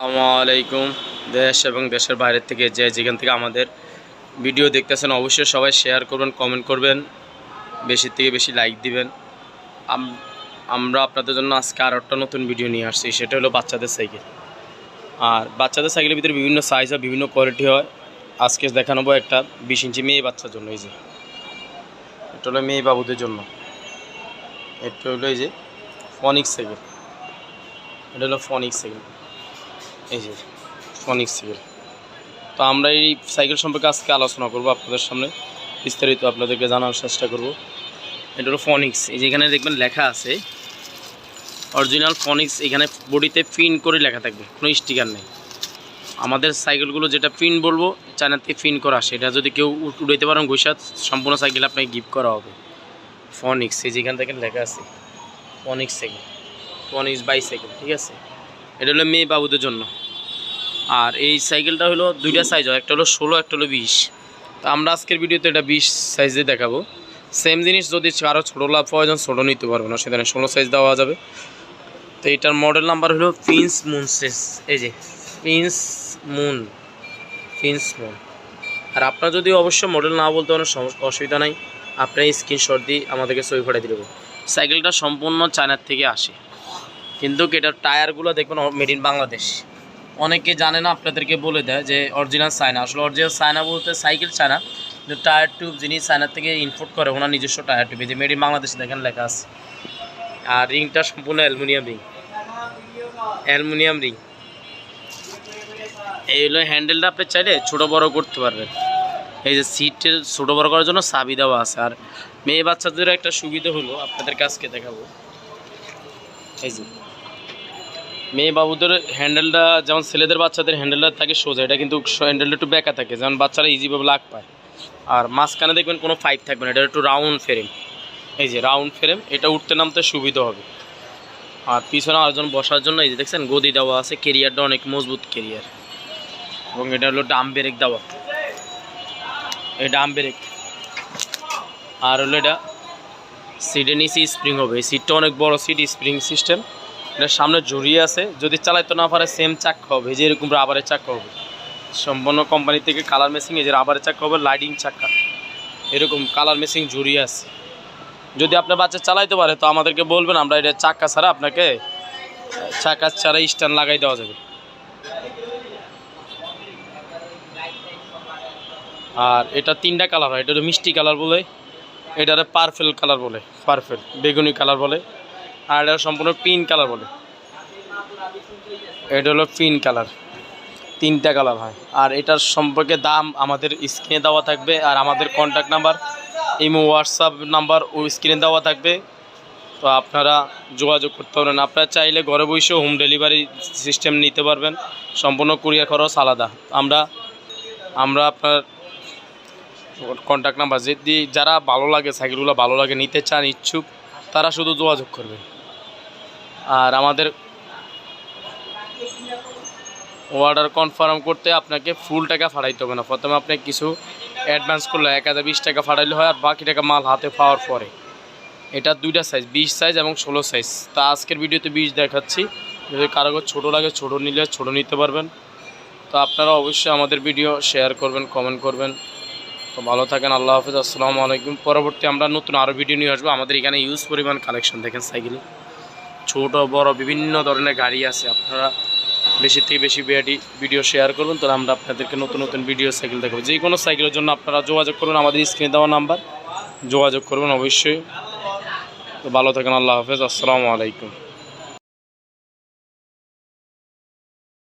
আলাইকুম দেশ এবং দেশের বাইরের থেকে যে যেখান থেকে আমাদের ভিডিও দেখতেছেন, অবশ্যই সবাই শেয়ার করবেন কমেন্ট করবেন, বেশি থেকে বেশি লাইক দিবেন। আমরা আপনাদের জন্য আজকে আর একটা নতুন ভিডিও নিয়ে আসছি, সেটা হলো বাচ্চাদের সাইকেল। আর বাচ্চাদের সাইকেলের ভিতরে বিভিন্ন সাইজ হয়, বিভিন্ন কোয়ালিটি হয়। আজকে দেখানোবো একটা বিশ ইঞ্চি মেয়ে বাচ্চার জন্য, এই যে। এটা হলো মেয়ে বাবুদের জন্য। এটা হলো এই যে ফনিক্স সাইকেল। এটা হলো ফনিক্স সাইকেল। এই যে ফনিক্স সাইকেল তো আমরা এই সাইকেল সম্পর্কে আজকে আলোচনা করব আপনাদের সামনে। বিস্তারিত আপনাদেরকে জানার চেষ্টা করব। এটা হলো ফনিক্স এই যে এখানে দেখবেন লেখা আছে অরিজিনাল ফনিক্স এখানে বডিতে পিন করে লেখা থাকবে, কোনো স্টিকার নেই। আমাদের সাইকেলগুলো যেটা পিন বলব চায়না থেকে পিন করা আসে এটা যদি কেউ উড়াইতে পারেন গৈসাত সম্পূর্ণ সাইকেল আপনাকে গিফট করা হবে। ফনিক্স এই যেখান থেকে লেখা আছে ফনিক্স সাইকেল ফনিক্স বাইসাইকেল ঠিক আছে? এটা হলো মেয়ে বাবুদের জন্য। আর এই সাইকেলটা হলো দুইটা সাইজ হয় একটা হলো ষোলো একটা হলো বিশ। তো আমরা আজকের ভিডিওতে এটা বিশ সাইজে দেখাবো। সেম জিনিস যদি কারও ছোটো লাভ প্রয়োজন ছোটো নিতে পারব না সেখানে ষোলো সাইজ দেওয়া যাবে। তো এটার মডেল নাম্বার হলো ফিন্স মুনসেস এই যে ফিন্স মুন ফিন্স মুন আর আপনার যদি অবশ্য মডেল না বলতে কোনো সমস্যা অসুবিধা নাই। আপনার স্ক্রিনশট দিয়ে আমাদেরকে ছবি ফোটা দিয়ে দেবো। সাইকেলটা সম্পূর্ণ চায়নার থেকে আসে। কিন্তু এটার টায়ারগুলো দেখবেন মেড ইন বাংলাদেশ অনেকে জানে না, আপনাদেরকে বলে দেয় যে অরিজিনাল চায়না আসলে অরিজিনাল চায়না বলতে সাইকেল চায়না কিন্তু টায়ার টিউব যিনি চায়না থেকে ইম্পোর্ট করে, ওনার নিজস্ব টায়ার টিউব যে মেড ইন বাংলাদেশ দেখেন লেখা আছে। আর রিংটা সম্পূর্ণ অ্যালুমিনিয়াম রিং অ্যালুমিনিয়াম রিং এই হলো হ্যান্ডেলটা আপনি চাইলে ছোটো বড় করতে পারবেন। এই যে সিটের ছোটো বড় করার জন্য চাবি দেওয়া আছে। আর মেয়ে বাচ্চাদের একটা সুবিধা হলো আপনাদের কাছকে দেখাবো। এই যে। মেয়ে বাবুদের হ্যান্ডেলটা যেমন ছেলেদের বাচ্চাদের হ্যান্ডেলটা থাকে সোজা, এটা কিন্তু হ্যান্ডেলটা একটু বেঁকা থাকে, যেমন বাচ্চারা ইজিভাবে লাগ পায়। আর মাঝখানে দেখবেন কোনো পাইপ থাকবে না, এটা একটু রাউন্ড ফ্রেম এই যে রাউন্ড ফ্রেম এটা উঠতে নামতে সুবিধা হবে। আর পিছনে আরেকজন বসার জন্য, এই যে দেখছেন, গদি দেওয়া আছে কেরিয়ারটা অনেক মজবুত কেরিয়ার এবং এটা হলো ডাম ব্রেক দেওয়া। এই ডাম ব্রেক আর হলো এটা সিটের নিচে স্প্রিং হবে। এই সিটটা অনেক বড় সিট স্প্রিং সিস্টেম এটার সামনে জড়িয়ে আছে। যদি চালাইতে না পারে সেম চাক্কা হবে, যে এরকম রাবারের চাক্কা হবে। সম্পূর্ণ কোম্পানি থেকে কালার মেশিং এই যে রাবারের চাক্কা হবে লাইটিং চাক্কা। এরকম কালার মেশিং জড়িয়ে আছে। যদি আপনার বাচ্চা চালাইতে পারে, তো আমাদেরকে বলবেন, আমরা এটা চাক্কা ছাড়া আপনাকে চাকা ছাড়া স্ট্যান্ড লাগাই দেওয়া যাবে। আর এটা তিনটা কালার হয়, এটা মিষ্টি কালার বলে, এটারে পার্পেল কালার বলে পার্পেল বেগুনি কালার বলে। আর এটা সম্পূর্ণ পিন কালার বলে। এটা হলো পিন কালার। তিনটা কালার হয়। আর এটার সম্পর্কে দাম আমাদের স্ক্রিনে দেওয়া থাকবে। আর আমাদের contact number imo WhatsApp number ও স্ক্রিনে দেওয়া থাকবে। তো আপনারা যোগাযোগ করতে পারেন আপনারা চাইলে ঘরে বসেও হোম ডেলিভারি সিস্টেম নিতে পারবেন। সম্পূর্ণ কুরিয়ার খরচ আলাদা। আমরা আমরা আপনার কন্ট্যাক্ট নাম্বার যদি যারা ভালো লাগে, সাইকেলগুলো ভালো লাগে, নিতে চান, ইচ্ছুক, তারা শুধু যোগাযোগ করবে। আর আমাদের অর্ডার কনফার্ম করতে আপনাকে ফুল টাকা ফাটাইতে হবে না। প্রথমে আপনি কিছু অ্যাডভান্স করলে এক হাজার বিশ টাকা ফাটাইলে হয় আর বাকি টাকা মাল হাতে পাওয়ার পরে। এটা দুইটা সাইজ বিশ সাইজ এবং ষোলো সাইজ তা আজকের ভিডিওতে বিশ দেখাচ্ছি। যদি কারও ছোটো লাগে, ছোটো নিলে ছোটো নিতে পারবেন। তো আপনারা অবশ্যই আমাদের ভিডিও শেয়ার করবেন কমেন্ট করবেন। তো ভালো থাকেন, আল্লাহ হাফিজ। আসসালামু আলাইকুম। পরবর্তী আমরা নতুন আরও ভিডিও নিয়ে আসব। আমাদের এখানে ইউজ পরিমাণ কালেকশন দেখেন, সাইকেল। ছোট, বড় বিভিন্ন ধরনের গাড়ি আছে। আপনারা বেশি থেকে বেশি ভিডিও শেয়ার করুন তাহলে আমরা আপনাদেরকে নতুন নতুন ভিডিও সাইকেল দেখাবো। যে কোনো সাইকেলের জন্য আপনারা যোগাযোগ করুন আমাদের স্ক্রিনে দেওয়া নাম্বার যোগাযোগ করবেন অবশ্যই। তো ভালো থাকেন, আল্লাহ হাফেজ। আসসালামু আলাইকুম।